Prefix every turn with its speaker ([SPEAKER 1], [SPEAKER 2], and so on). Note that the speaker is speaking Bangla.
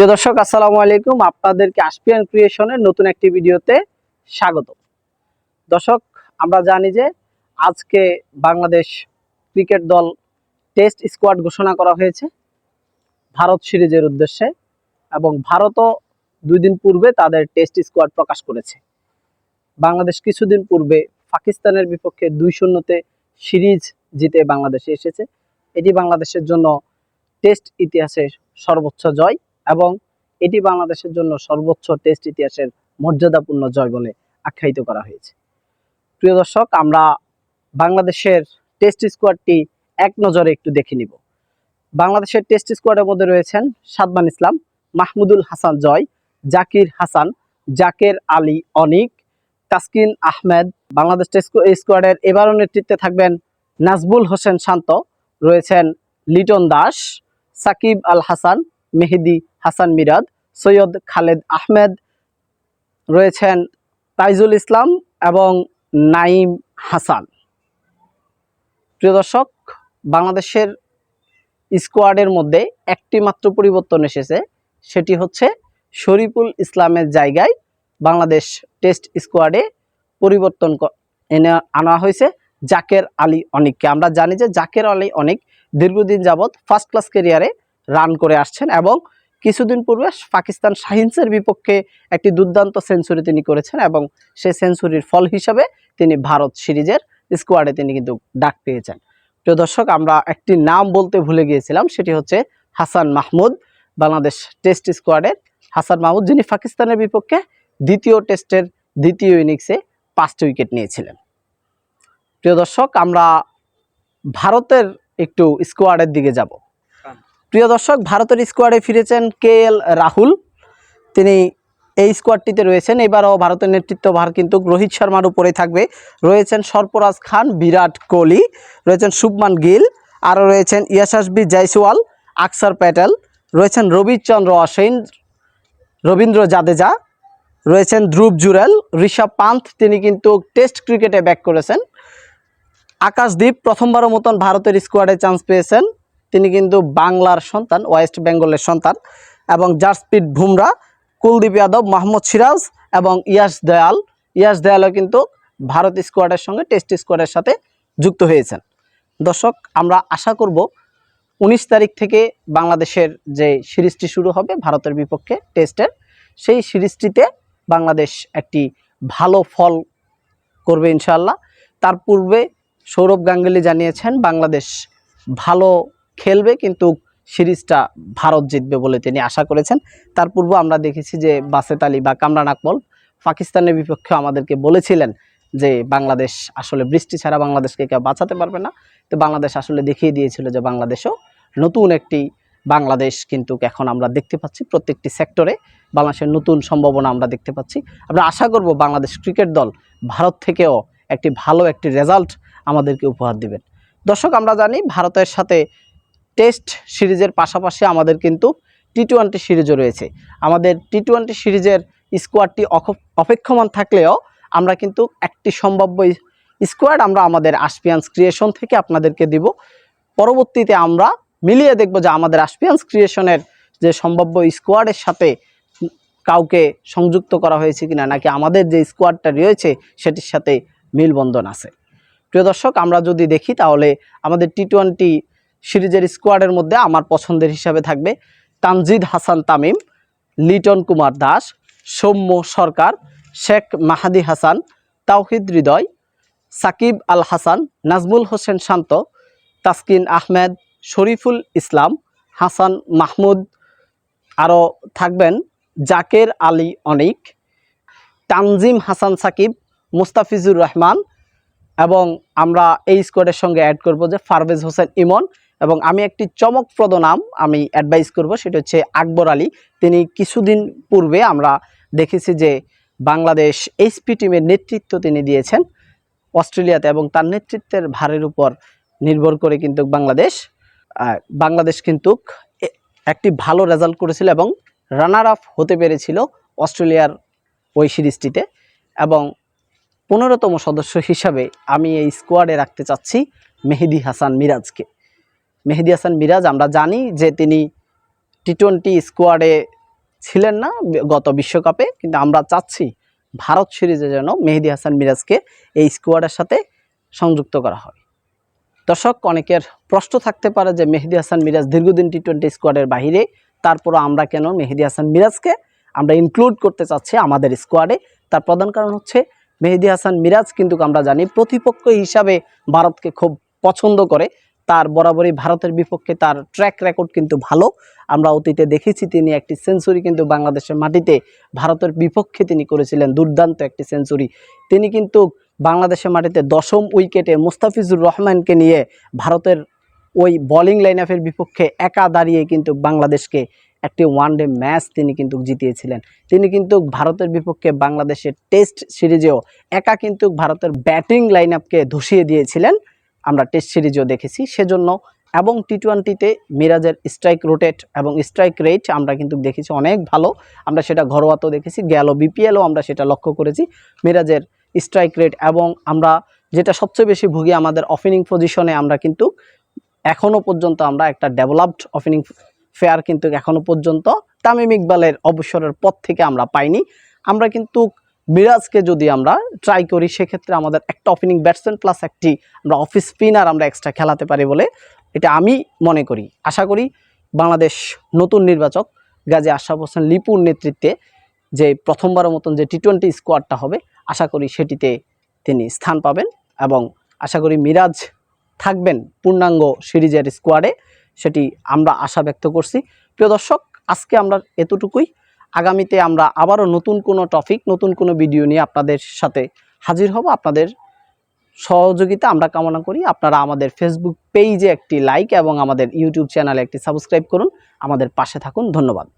[SPEAKER 1] প্রিয় দর্শক, আসসালামু আলাইকুম। আপনাদেরকে আশপিয়ান ক্রিয়েশনের নতুন একটি ভিডিওতে স্বাগত। দর্শক, আমরা জানি যে আজকে বাংলাদেশ ক্রিকেট দল টেস্ট স্কোয়াড ঘোষণা করা হয়েছে ভারত সিরিজের উদ্দেশ্যে এবং ভারতও দুই দিন পূর্বে তাদের টেস্ট স্কোয়াড প্রকাশ করেছে। বাংলাদেশ কিছুদিন পূর্বে পাকিস্তানের বিপক্ষে দুই শূন্যতে সিরিজ জিতে বাংলাদেশে এসেছে। এটি বাংলাদেশের জন্য টেস্ট ইতিহাসের সর্বোচ্চ জয়। এবং এটি বাংলাদেশের জন্য সর্বোচ্চ টেস্ট ইতিহাসের মর্যাদাপূর্ণ জয় বলে আখ্যায়িত করা হয়েছে। প্রিয় দর্শক, আমরা বাংলাদেশের টেস্ট স্কোয়াডটি এক নজরে একটু দেখে নিব। বাংলাদেশের টেস্ট স্কোয়াডের মধ্যে রয়েছেন সাদমান ইসলাম, মাহমুদুল হাসান জয়, জাকির হাসান, জাকের আলী অনিক, তাসকিন আহমেদ। বাংলাদেশ টেস্ট স্কোয়াডের এবারও নেতৃত্বে থাকবেন নাজবুল হোসেন শান্ত, রয়েছেন লিটন দাস, সাকিব আল হাসান, মেহেদি হাসান মিরাদ সৈয়দ খালেদ আহমেদ, রয়েছেন তাইজুল ইসলাম এবং নাইম হাসান। প্রিয় দর্শক, বাংলাদেশের স্কোয়াডের মধ্যে একটি মাত্র পরিবর্তন এসেছে, সেটি হচ্ছে শরীফুল ইসলামের জায়গায় বাংলাদেশ টেস্ট স্কোয়াডে পরিবর্তন এনে আনা হয়েছে জাকের আলী অনিককে। আমরা জানি যে জাকের আলী অনিক দীর্ঘদিন যাবৎ ফার্স্ট ক্লাস কেরিয়ারে রান করে আসছেন এবং কিছুদিন পূর্বে পাকিস্তান শাহিনসের বিপক্ষে একটি দুর্দান্ত সেঞ্চুরি তিনি করেছেন এবং সেই সেঞ্চুরির ফল হিসাবে তিনি ভারত সিরিজের স্কোয়াডে তিনি কিন্তু ডাক পেয়েছেন। প্রিয় দর্শক, আমরা একটি নাম বলতে ভুলে গিয়েছিলাম, সেটি হচ্ছে হাসান মাহমুদ, বাংলাদেশ টেস্ট স্কোয়াডের হাসান মাহমুদ, যিনি পাকিস্তানের বিপক্ষে দ্বিতীয় টেস্টের দ্বিতীয় ইনিংসে পাঁচটি উইকেট নিয়েছিলেন। প্রিয় দর্শক, আমরা ভারতের একটু স্কোয়াডের দিকে যাব। প্রিয় দর্শক, ভারতের স্কোয়াডে ফিরেছেন কে এল রাহুল। তিনি এই স্কোয়াডটিতে রয়েছেন। এবারও ভারতের নেতৃত্বভার কিন্তু রোহিত শর্মার উপরে থাকবে। রয়েছেন সরফরাজ খান, বিরাট কোহলি, রয়েছেন শুভমান গিল, আরও রয়েছেন ইয়াশাসবি জয়সওয়াল, আকসার প্যাটেল, রয়েছেন রবিচন্দ্র অশ্বিন, রবীন্দ্র জাদেজা, রয়েছেন ধ্রুব জুরেল, ঋষভ পান্থ। তিনি কিন্তু টেস্ট ক্রিকেটে ব্যাক করেছেন। আকাশদীপ প্রথমবারের মতন ভারতের স্কোয়াডে চান্স পেয়েছেন। তিনি কিন্তু বাংলার সন্তান, ওয়েস্ট বেঙ্গলের সন্তান, এবং জাসপ্রীত বুমরা, কুলদীপ যাদব মাহমুদ সিরাজ এবং ইয়াস দয়াল। ইয়াস দয়ালও কিন্তু ভারত স্কোয়াডের সঙ্গে টেস্ট স্কোয়াডের সাথে যুক্ত হয়েছেন। দর্শক, আমরা আশা করব উনিশ তারিখ থেকে বাংলাদেশের যে সিরিজটি শুরু হবে ভারতের বিপক্ষে টেস্টের, সেই সিরিজটিতে বাংলাদেশ একটি ভালো ফল করবে ইনশাল্লাহ তার পূর্বে সৌরভ গাঙ্গুলি জানিয়েছেন, বাংলাদেশ ভালো খেলবে, কিন্তু সিরিজটা ভারত জিতবে বলে তিনি আশা করেছেন। তার পূর্বে আমরা দেখেছি যে বাসেত আলী বা কামরান আকমল পাকিস্তানের বিপক্ষে আমাদেরকে বলেছিলেন যে বাংলাদেশ আসলে বৃষ্টি ছাড়া বাংলাদেশকে কেউ বাঁচাতে পারবে না। তো বাংলাদেশ আসলে দেখিয়ে দিয়েছিল যে বাংলাদেশও নতুন একটি বাংলাদেশ কিন্তু এখন আমরা দেখতে পাচ্ছি প্রত্যেকটি সেক্টরে। বাংলাদেশের নতুন সম্ভাবনা আমরা দেখতে পাচ্ছি। আমরা আশা করব বাংলাদেশ ক্রিকেট দল ভারত থেকেও একটি ভালো একটি রেজাল্ট আমাদেরকে উপহার দিবেন। দর্শক, আমরা জানি ভারতের সাথে টেস্ট সিরিজের পাশাপাশি আমাদের কিন্তু টি টোয়েন্টি সিরিজও রয়েছে। আমাদের টি টোয়েন্টি সিরিজের স্কোয়াডটি অপেক্ষমান থাকলেও আমরা কিন্তু একটি সম্ভাব্য স্কোয়াড আমরা আমাদের আশপিয়ান্স ক্রিয়েশন থেকে আপনাদেরকে দিব। পরবর্তীতে আমরা মিলিয়ে দেখব যে আমাদের আশপিয়ান্স ক্রিয়েশনের যে সম্ভাব্য স্কোয়াডের সাথে কাউকে সংযুক্ত করা হয়েছে কিনা, নাকি আমাদের যে স্কোয়াডটা রয়েছে সেটির সাথে মিলবন্ধন আছে। প্রিয় দর্শক, আমরা যদি দেখি তাহলে আমাদের টি টোয়েন্টি সিরিজের স্কোয়াডের মধ্যে আমার পছন্দের হিসাবে থাকবে তানজিদ হাসান তামিম, লিটন কুমার দাস, সৌম্য সরকার, শেখ মাহাদি হাসান, তাওহিদ হৃদয়, সাকিব আল হাসান, নাজমুল হোসেন শান্ত, তাসকিন আহমেদ, শরীফুল ইসলাম, হাসান মাহমুদ। আরও থাকবেন জাকের আলী অনিক, তানজিম হাসান সাকিব, মুস্তাফিজুর রহমান এবং আমরা এই স্কোয়াডের সঙ্গে অ্যাড করব যে ফারভেজ হোসেন ইমন এবং আমি একটি চমকপ্রদ নাম আমি অ্যাডভাইস করব, সেটা হচ্ছে আকবর আলী। তিনি কিছুদিন পূর্বে আমরা দেখেছি যে বাংলাদেশ এইচপি টিমের নেতৃত্ব তিনি দিয়েছেন অস্ট্রেলিয়াতে এবং তার নেতৃত্বের ভারের উপর নির্ভর করে কিন্তু বাংলাদেশ বাংলাদেশ কিন্তু একটি ভালো রেজাল্ট করেছিল এবং রানার আপ হতে পেরেছিল অস্ট্রেলিয়ার ওই সিরিজটিতে। এবং পনেরোতম সদস্য হিসাবে আমি এই স্কোয়াডে রাখতে চাচ্ছি মেহেদি হাসান মিরাজকে। মেহেদি হাসান মিরাজ, আমরা জানি যে তিনি টি টোয়েন্টি স্কোয়াডে ছিলেন না গত বিশ্বকাপে, কিন্তু আমরা চাচ্ছি ভারত সিরিজে যেন মেহেদি হাসান মিরাজকে এই স্কোয়াডের সাথে সংযুক্ত করা হয়। দর্শক, অনেকের প্রশ্ন থাকতে পারে যে মেহেদি হাসান মিরাজ দীর্ঘদিন টি টোয়েন্টি স্কোয়াডের বাহিরে, তারপরও আমরা কেন মেহেদি হাসান মিরাজকে আমরা ইনক্লুড করতে চাচ্ছি আমাদের স্কোয়াডে তার প্রধান কারণ হচ্ছে মেহেদি হাসান মিরাজ, কিন্তু আমরা জানি প্রতিপক্ষ হিসাবে ভারতকে খুব পছন্দ করে। তার বরাবরই ভারতের বিপক্ষে তার ট্র্যাক রেকর্ড কিন্তু ভালো। আমরা অতীতে দেখেছি তিনি একটি সেঞ্চুরি কিন্তু বাংলাদেশের মাটিতে ভারতের বিপক্ষে তিনি করেছিলেন দুর্দান্ত একটি সেঞ্চুরি তিনি কিন্তু বাংলাদেশের মাটিতে দশম উইকেটে মুস্তাফিজুর রহমানকে নিয়ে ভারতের ওই বোলিং লাইন আপের বিপক্ষে একা দাঁড়িয়ে কিন্তু বাংলাদেশকে একটি ওয়ানডে ম্যাচ তিনি কিন্তু জিতিয়েছিলেন। তিনি কিন্তু ভারতের বিপক্ষে বাংলাদেশের টেস্ট সিরিজেও একা কিন্তু ভারতের ব্যাটিং লাইন আপকে ধসিয়ে দিয়েছিলেন। আমরা টেস্ট সিরিজও দেখেছি। সেজন্য এবং টি টোয়েন্টিতে মিরাজের স্ট্রাইক রোটেট এবং স্ট্রাইক রেট আমরা কিন্তু দেখেছি অনেক ভালো। আমরা সেটা ঘরোয়াতেও দেখেছি গেল বিপিএলও আমরা সেটা লক্ষ্য করেছি। মিরাজের স্ট্রাইক রেট এবং আমরা যেটা সবচেয়ে বেশি ভুগি আমাদের ওপেনিং পজিশনে আমরা কিন্তু এখনও পর্যন্ত আমরা একটা ডেভেলপড ওপেনিং ফেয়ার কিন্তু এখনও পর্যন্ত তামিম ইকবালের অবসরের পর থেকে আমরা পাইনি। আমরা কিন্তু মিরাজকে যদি আমরা ট্রাই করি, সেক্ষেত্রে আমাদের একটা ওপেনিং ব্যাটসম্যান প্লাস একটি আমরা অফিস স্পিনার আমরা এক্সট্রা খেলাতে পারি বলে এটা আমি মনে করি। আশা করি বাংলাদেশ নতুন নির্বাচক গাজী আশরাফ হোসেন লিপুর নেতৃত্বে যে প্রথমবারের মতন যে টি টোয়েন্টি স্কোয়াডটা হবে, আশা করি সেটিতে তিনি স্থান পাবেন এবং আশা করি মিরাজ থাকবেন পূর্ণাঙ্গ সিরিজের স্কোয়াডে সেটি আমরা আশা ব্যক্ত করছি। প্রিয় দর্শক, আজকে আমরা এতটুকুই। আগামীতে আমরা আবারও নতুন কোনো টপিক নতুন কোনো ভিডিও নিয়ে আপনাদের সাথে হাজির হব। আপনাদের সহযোগিতা আমরা কামনা করি। আপনারা আমাদের ফেসবুক পেজে একটি লাইক এবং আমাদের ইউটিউব চ্যানেলে একটি সাবস্ক্রাইব করুন। আমাদের পাশে থাকুন। ধন্যবাদ।